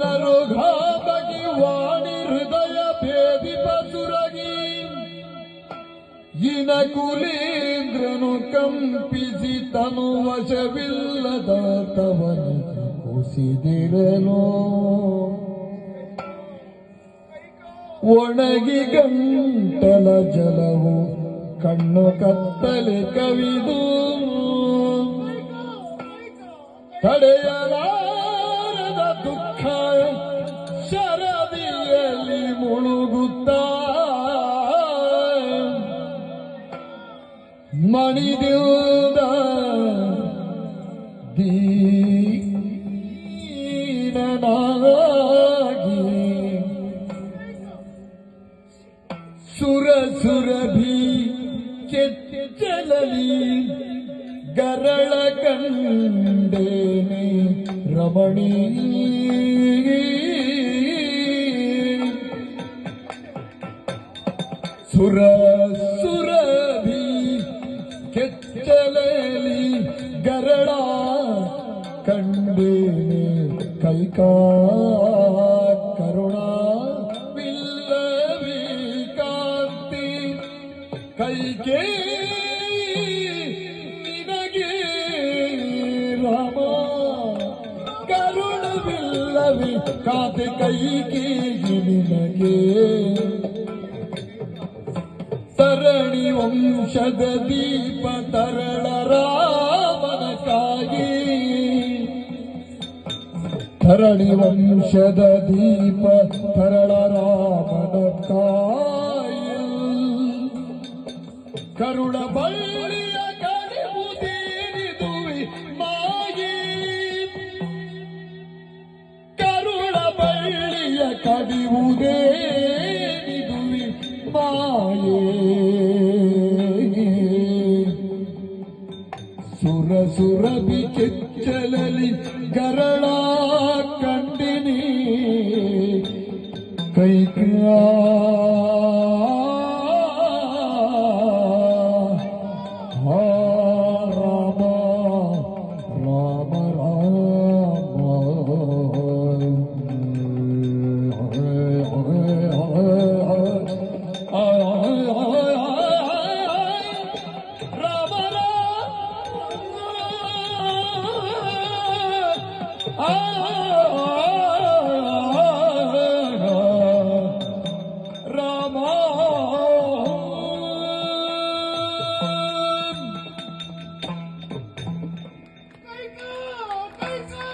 ಜನರು ಘಾತಕಿ ವಾಣಿ ಹೃದಯ ಭೇದಿ ಪಸುರಗಿ. ಇನ ಕುಲೀಂದ್ರನು ಕಂಪಿಸಿ ತನು ವಶವಿಲ್ಲದ ತವನು ಕುಸಿದಿರಲು ಒಣಗಿ ಗಂಟಲ ಜಲವು ಕಣ್ಣು ಕತ್ತಲೆ ಕವಿದು. ತಡೆಯಲಾರದ ಮಣಿದಿಲ್ದ ದೀನನಾಗಿ ಸುರ ಸುರಭಿ ಕೆಚ್ಚಲಲಿ ಗರಳ ಕಂಡೇನೆ ರಮಣೀ. ಸುರ ಸುರಭಿ ಕಂಡೇನೆ ಕೈಕಾ ಕರುಣಾ ವಿಲ್ಲವಿ ಕಾಂತಿ ಕೈಗೆ ನಿನಗೆ ರಾಮ, ಕರುಣವಿಲ್ಲವಿ ಕಾಂತಿ ಕೈಗೆ ನಿನಗೆ. ಸರಣಿ ವಂಶದ ದೀಪ ತರಳ ಧರಣಿ ವಂಶದ ದೀಪ ಕಾಯಿ ಕರುಣ ಬಳ್ಳಿಯ ಕಡಿಮುದೀರಿದುವಿ ಮಾಯಿ. ಕರುಣ ಬಳ್ಳಿಯ ಕಡಿಯುವುದೇ ನಿದುವಿ ಮಾಯೇ. ಸುರ ಸುರಬಿ ಕೆಚ್ಚಲಲಿ ಗರಳ Oh, oh, oh.